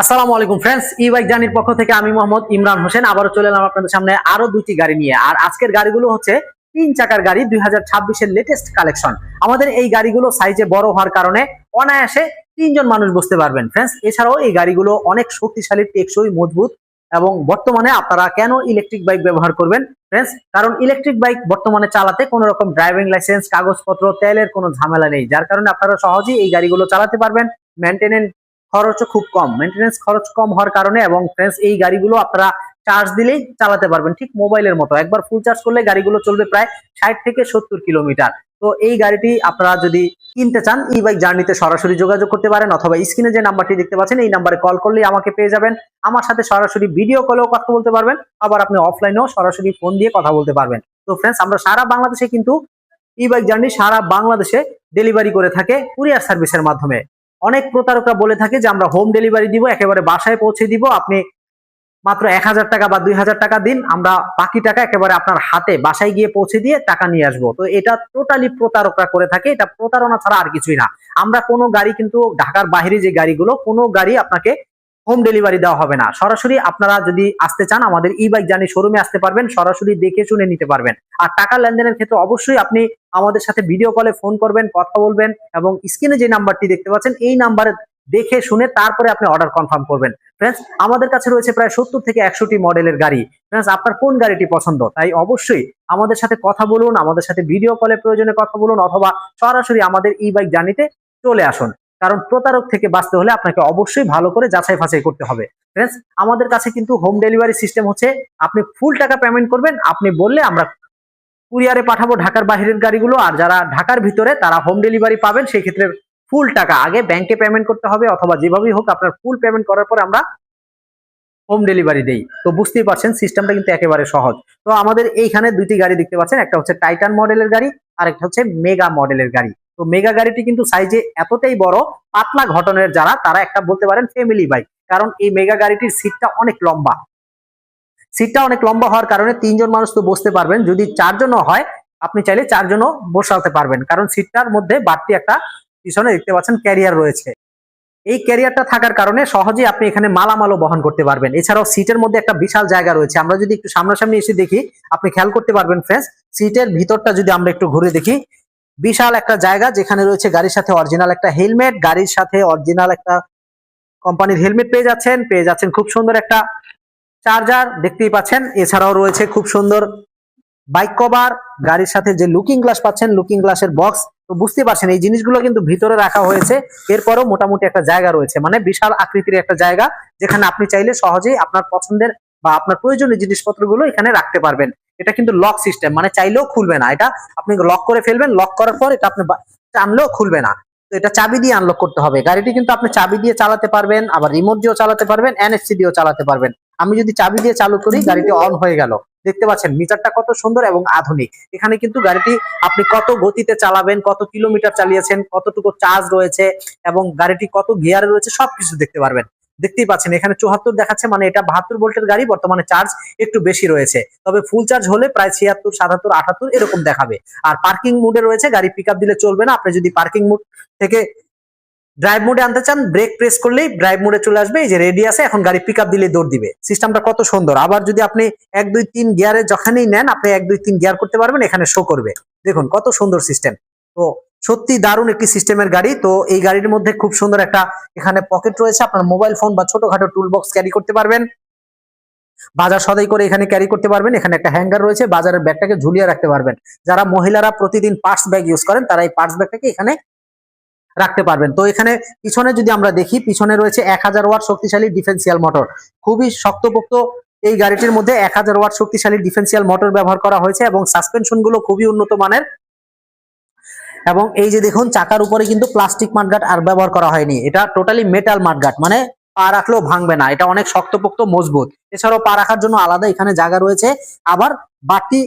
আসসালামু আলাইকুম ফ্রেন্ডস ই বাইক জার্নির পক্ষ থেকে আমি মোহাম্মদ ইমরান হোসেন। আবারও চলে এলাম আপনাদের সামনে আরও দুইটি গাড়ি নিয়ে। আর আজকের গাড়িগুলো হচ্ছে তিন চাকার গাড়ি, দুই হাজার ছাব্বিশের লেটেস্ট কালেকশন আমাদের এই গাড়িগুলো সাইজে বড় হওয়ার কারণে অনায়াসে তিনজন মানুষ বসতে পারবেন। ফ্রেন্ডস এছাড়াও এই গাড়িগুলো অনেক শক্তিশালী, টেকসই, মজবুত এবং বর্তমানে আপনারা কেন ইলেকট্রিক বাইক ব্যবহার করবেন? ফ্রেন্ডস কারণ ইলেকট্রিক বাইক বর্তমানে চালাতে কোনো রকম ড্রাইভিং লাইসেন্স কাগজপত্র, তেলের কোনো ঝামেলা নেই। যার কারণে আপনারা সহজেই এই গাড়িগুলো চালাতে পারবেন মেনটেনেন্স খরচও খুব কম। মেনটেনেন্স খরচ কম হওয়ার কারণে এবং ফ্রেন্ডস এই গাড়িগুলো আপনারা চার্জ দিলেই চালাতে পারবেন। ঠিক মোবাইলের মতো। একবার ফুল চার্জ করলে গাড়িগুলো চলবে প্রায় ষাট থেকে সত্তর কিলোমিটার তো এই গাড়িটি আপনারা যদি কিনতে চান ই বাইক জার্নিতে সরাসরি যোগাযোগ করতে পারেন অথবা স্ক্রিনে যে নাম্বারটি দেখতে পাচ্ছেন, এই নাম্বারে কল করলেই আমাকে পেয়ে যাবেন। আমার সাথে সরাসরি ভিডিও কলেও কথা বলতে পারবেন। আবার আপনি অফলাইনেও সরাসরি ফোন দিয়ে কথা বলতে পারবেন। তো ফ্রেন্ডস আমরা সারা বাংলাদেশে কিন্তু ই বাইক জার্নি সারা বাংলাদেশে ডেলিভারি করে থাকে কুরিয়ার সার্ভিসের মাধ্যমে। অনেক প্রতারকরা বলে থাকে যে, আমরা হোম ডেলিভারি দিব, একেবারে বাসায় পৌঁছে দিব। আপনি মাত্র এক হাজার টাকা বা দুই হাজার টাকা দিন, আমরা বাকি টাকা একেবারে আপনার হাতে বাসায় গিয়ে পৌঁছে দিয়ে টাকা নিয়ে আসব। তো এটা টোটালি প্রতারকরা করে থাকে। এটা প্রতারণা ছাড়া আর কিছুই না। আমরা কোনো গাড়ি কিন্তু ঢাকার বাহিরে যে গাড়িগুলো, কোনো গাড়ি আপনাকে হোম ডেলিভারি দেওয়া হবে না। সরাসরি আপনারা যদি আসতে চান, আমাদের ই বাইক জানি শোরুমে আসতে পারবেন, সরাসরি দেখে শুনে নিতে পারবেন। আর টাকা লেনদেনের ক্ষেত্রে অবশ্যই আপনি আমাদের সাথে ভিডিও কলে ফোন করবেন, কথা বলবেন এবং স্ক্রিনে যে নাম্বারটি দেখতে পাচ্ছেন, এই নাম্বারে দেখে শুনে তারপরে আপনি অর্ডার কনফার্ম করবেন। ফ্রেন্ডস আমাদের কাছে রয়েছে প্রায় সত্তর থেকে একশোটি মডেলের গাড়ি। ফ্রেন্ডস আপনার কোন গাড়িটি পছন্দ? তাই অবশ্যই আমাদের সাথে কথা বলুন, আমাদের সাথে ভিডিও কলে প্রয়োজনে কথা বলুন, অথবা সরাসরি আমাদের ই বাইক জার্নিতে চলে আসুন। কারণ প্রতারক থেকে বাঁচতে হলে আপনাকে অবশ্যই ভালো করে যাচাই ফাছাই করতে হবে। ফ্রেন্ডস আমাদের কাছে কিন্তু হোম ডেলিভারি সিস্টেম হচ্ছে, আপনি ফুল টাকা পেমেন্ট করবেন, আপনি বললে আমরা কুরিয়ারে পাঠাবো ঢাকার বাহিরের গাড়িগুলো, আর যারা ঢাকার ভিতরে তারা হোম ডেলিভারি পাবেন, সেই ক্ষেত্রে ফুল টাকা আগে ব্যাংকে পেমেন্ট করতে হবে, অথবা যেভাবেই হোক আপনার ফুল পেমেন্ট করার পর আমরা হোম ডেলিভারি দেই। তো বুঝতেই পারছেন সিস্টেমটা কিন্তু একেবারে সহজ। তো আমাদের এইখানে দুইটি গাড়ি দেখতে পাচ্ছেন, একটা হচ্ছে টাইটান মডেলের গাড়ি আর একটা হচ্ছে মেগা মডেলের গাড়ি। তো মেগা গাড়িটি কিন্তু সাইজে এতটাই বড়, পাতলা ঘটনের যারা, তারা একটা বলতে পারেন ফ্যামিলি বাইক কারণ এই মেগা গাড়িটির সিটটা অনেক লম্বা। সিটটা অনেক লম্বা হওয়ার কারণে তিনজন মানুষ তো বসতে পারবেন, যদি চারজনও হয়, আপনি চাইলে চারজনও বসাতে পারবেন, কারণ সিটটার মধ্যে বাড়তি একটা পিছনে দেখতে পাচ্ছেন ক্যারিয়ার রয়েছে। এই ক্যারিয়ারটা থাকার কারণে সহজেই আপনি এখানে মালামালও বহন করতে পারবেন। এছাড়াও সিটের মধ্যে একটা বিশাল জায়গা রয়েছে, আমরা যদি একটু সামনাসামনি এসে দেখি, আপনি খেয়াল করতে পারবেন ফ্রেন্ডস সিটের ভিতরটা যদি আমরা একটু ঘুরে দেখি বিশাল একটা জায়গা যেখানে রয়েছে গাড়ির সাথে অরিজিনাল একটা হেলমেট গাড়ির সাথে অরিজিনাল একটা কোম্পানির হেলমেট পেয়ে যাচ্ছেন পেয়ে যাচ্ছেন খুব সুন্দর একটা চার্জার দেখতেই পাচ্ছেন। এছাড়াও রয়েছে খুব সুন্দর বাইক কভার গাড়ির সাথে যে লুকিং গ্লাস পাচ্ছেন লুকিং গ্লাসের বক্স তো বুঝতে পারছেন, এই জিনিসগুলো কিন্তু ভিতরে রাখা হয়েছে। এরপরও মোটামুটি একটা জায়গা রয়েছে মানে বিশাল আকৃতির একটা জায়গা, যেখানে আপনি চাইলে সহজেই আপনার পছন্দের বা আপনার প্রয়োজনীয় জিনিসপত্রগুলো এখানে রাখতে পারবেন। এটা কিন্তু লক সিস্টেম মানে চাইলেও খুলবে না। এটা আপনি লক করে ফেলবেন লক করার পর এটা আপনি টানলেও খুলবে না। তো এটা চাবি দিয়ে আনলক করতে হবে। গাড়িটি কিন্তু আপনি চাবি দিয়ে চালাতে পারবেন, আবার রিমোট দিয়েও চালাতে পারবেন এনএফসি দিয়েও চালাতে পারবেন। আমি যদি চাবি দিয়ে চালু করি, গাড়িটি অন হয়ে গেল। দেখতে পাচ্ছেন মিটারটা কত সুন্দর এবং আধুনিক। এখানে কিন্তু গাড়িটি আপনি কত গতিতে চালাবেন, কত কিলোমিটার চালিয়েছেন, কতটুকু চার্জ রয়েছে এবং গাড়িটি কত গিয়ারে রয়েছে, সবকিছু দেখতে পারবেন। দেখতেই পাচ্ছেন, এখানে চুয়াত্তর দেখাচ্ছে মানে এটা বাহাত্তর ভোল্টের গাড়ি, বর্তমানে চার্জ একটু বেশি রয়েছে। তবে ফুল চার্জ হলে প্রায় ছিয়াত্তর, সাতাত্তর আঠাত্তর এরকম দেখাবে। আর পার্কিং মুডে রয়েছে, গাড়ি পিক দিলে চলবে না। আপনি যদি পার্কিং মুড থেকে ড্রাইভ মোডে আনতে চান ব্রেক প্রেস করলেই ড্রাইভ মোডে চলে আসবে। এই যে রেডি আছে এখন গাড়ি পিক আপ দিলে দৌড় দিবে। সিস্টেমটা কত সুন্দর। আবার যদি আপনি এক, দুই, তিন গিয়ারে যখনই নেন, আপনি এক, দুই, তিন গিয়ার করতে পারবেন, এখানে শো করবে। দেখুন কত সুন্দর সিস্টেম তো সত্যি দারুণ একটি সিস্টেমের গাড়ি। তো এই গাড়ির মধ্যে খুব সুন্দর একটা এখানে পকেট রয়েছে। আপনার মোবাইল ফোন বা ছোটখাটো টুল বক্স ক্যারি করতে পারবেন। বাজার সদাই করে এখানে ক্যারি করতে পারবেন। এখানে একটা হ্যাঙ্গার রয়েছে। বাজারের ব্যাগটাকে ঝুলিয়ে রাখতে পারবেন। যারা মহিলারা প্রতিদিন পার্স ব্যাগ ইউজ করেন, তারা এই পার্স ব্যাগটাকে এখানে রাখতে পারবেন। তো এখানে পিছনে যদি আমরা দেখি, পিছনে রয়েছে এক হাজার ওয়াট শক্তিশালী ডিফেন্সিয়াল মোটর খুবই শক্তপোক্ত এই গাড়িটির মধ্যে এক হাজার ওয়াট শক্তিশালী ডিফেন্সিয়াল মোটর ব্যবহার করা হয়েছে এবং সাসপেনশনগুলো খুবই উন্নত মানের। এবং এই যে দেখুন, চাকার উপরে কিন্তু প্লাস্টিক মাঠগাট আর ব্যবহার করা হয়নি। এটা টোটালি মেটাল মাঠগাট মানে পা রাখলেও ভাঙবে না। এটা অনেক শক্তপোক্ত, মজবুত। এছাড়াও পা রাখার জন্য আলাদা এখানে জায়গা রয়েছে। আবার বাড়তি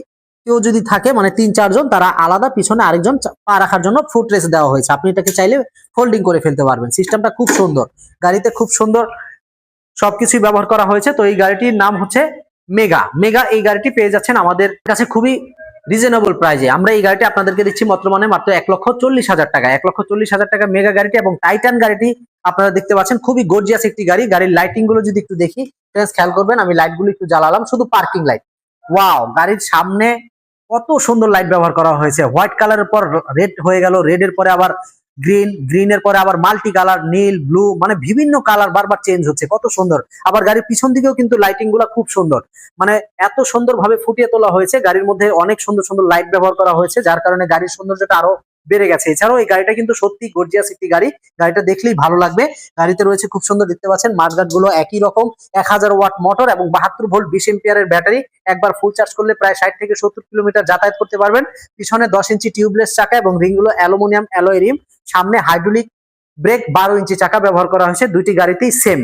কেউ যদি থাকে মানে তিন, চারজন, তারা আলাদা পিছনে আরেকজন পা রাখার জন্য ফুট রেস দেওয়া হয়েছে। আপনি এটাকে চাইলে ফোল্ডিং করে ফেলতে পারবেন। সিস্টেমটা খুব সুন্দর। গাড়িতে খুব সুন্দর সবকিছুই ব্যবহার করা হয়েছে। তো এই গাড়িটির নাম হচ্ছে মেগা মেগা এই গাড়িটি পেয়ে যাচ্ছেন আমাদের কাছে খুবই রিজনেবল প্রাইজে আমরা এই গাড়িটি আপনাদেরকে দিচ্ছি মাত্র মানে মাত্র এক লক্ষ চল্লিশ হাজার টাকা। এক লক্ষ চল্লিশ হাজার টাকা মেগা গাড়িটি এবং টাইটান গাড়িটি আপনারা দেখতে পাচ্ছেন। খুবই গর্জিয়াস একটি গাড়ি। গাড়ির লাইটিংগুলো যদি একটু দেখি খেয়াল করবেন, আমি লাইটগুলো একটু জ্বালালাম, শুধু পার্কিং লাইট ওয়াও গাড়ির সামনে কত সুন্দর লাইট ব্যবহার করা হয়েছে। হোয়াইট কালারের পর রেড হয়ে গেল। রেড এর পরে আবার গ্রিন গ্রিনের পরে আবার মাল্টি কালার নীল ব্লু মানে বিভিন্ন কালার বারবার চেঞ্জ হচ্ছে, কত সুন্দর। আবার গাড়ির পিছন দিকেও কিন্তু লাইটিংগুলা খুব সুন্দর। মানে এত সুন্দর ভাবে ফুটিয়ে তোলা হয়েছে, গাড়ির মধ্যে অনেক সুন্দর সুন্দর লাইট ব্যবহার করা হয়েছে, যার কারণে গাড়ির সৌন্দর্যটা আরও বেড়ে গেছে। এছাড়াও এই গাড়িটা কিন্তু সত্যি গর্জিয়াস একটি গাড়ি। গাড়িটা দেখলেই ভালো লাগবে। গাড়িতে রয়েছে খুব সুন্দর দেখতে পাচ্ছেন মাঠগাটগুলো একই রকম। এক হাজার ওয়াট মোটর এবং বাহাত্তর ভোল্ট বিশ এম্পিয়ারের ব্যাটারি একবার ফুল চার্জ করলে প্রায় ষাট থেকে সত্তর কিলোমিটার যাতায়াত করতে পারবেন। পিছনে দশ ইঞ্চি টিউবলেস চাকা এবং রিংগুলো অ্যালুমিনিয়াম অ্যালয় রিম। সামনে হাইড্রোলিক ব্রেক বারো ইঞ্চি চাকা ব্যবহার করা হয়েছে। দুইটি গাড়িতেই সেম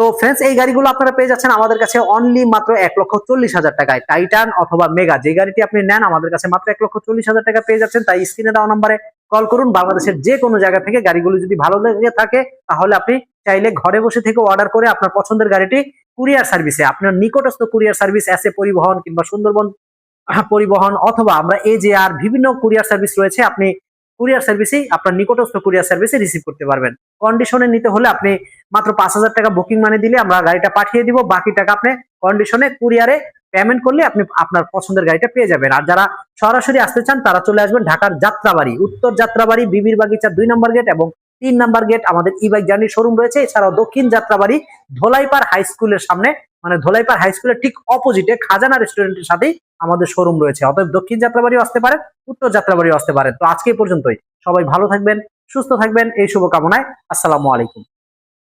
তো ফ্রেন্ডস এই গাড়িগুলো আপনারা পেয়ে যাচ্ছেন আমাদের কাছে অনলি মাত্র এক লক্ষ চল্লিশ হাজার টাকায়। টাইটান অথবা মেগা যে গাড়িটি আপনি নেন, আমাদের কাছে মাত্র এক লক্ষ চল্লিশ হাজার টাকা পেয়ে যাচ্ছেন। তাই স্ক্রিনে দেওয়া নাম্বারে কল করুন। বাংলাদেশের যে কোনো জায়গা থেকে গাড়িগুলো যদি ভালো লেগে থাকে, তাহলে আপনি চাইলে ঘরে বসে থেকে অর্ডার করে আপনার পছন্দের গাড়িটি কুরিয়ার সার্ভিসে আপনার নিকটস্থ কুরিয়ার সার্ভিস এসে পরিবহন কিংবা সুন্দরবন পরিবহন অথবা আমরা এ যে আর বিভিন্ন কুরিয়ার সার্ভিস রয়েছে, আপনি কুরিয়ার সার্ভিসেই আপনার নিকটস্থ কুরিয়ার সার্ভিসে রিসিভ করতে পারবেন। কন্ডিশনে নিতে হলে আপনি মাত্র পাঁচ হাজার টাকা বুকিং মানে দিলে আমরা গাড়িটা পাঠিয়ে দিব, বাকি টাকা আপনি কন্ডিশনে কুরিয়ারে পেমেন্ট করলে আপনি আপনার পছন্দের গাড়িটা পেয়ে যাবেন। আর যারা সরাসরি আসতে চান, তারা চলে আসবেন ঢাকার যাত্রাবাড়ি, উত্তর যাত্রাবাড়ি, বিবির বাগিচা দুই নম্বর গেট এবং তিন নাম্বার গেট আমাদের ই বাইক জার্নি শোরুম রয়েছে। এছাড়াও দক্ষিণ যাত্রাবাড়ি ধোলাইপাড় হাই স্কুলের সামনে মানে ধোলাইপাড় হাই স্কুলের ঠিক অপোজিটে খাজানা রেস্টুরেন্টের সাথেই আমাদের শোরুম রয়েছে। অতএব দক্ষিণ যাত্রাবাড়িও আসতে পারে, উত্তর যাত্রাবাড়িও আসতে পারে। তো আজকে পর্যন্তই। সবাই ভালো থাকবেন, সুস্থ থাকবেন, এই শুভকামনায়। আসসালামু আলাইকুম।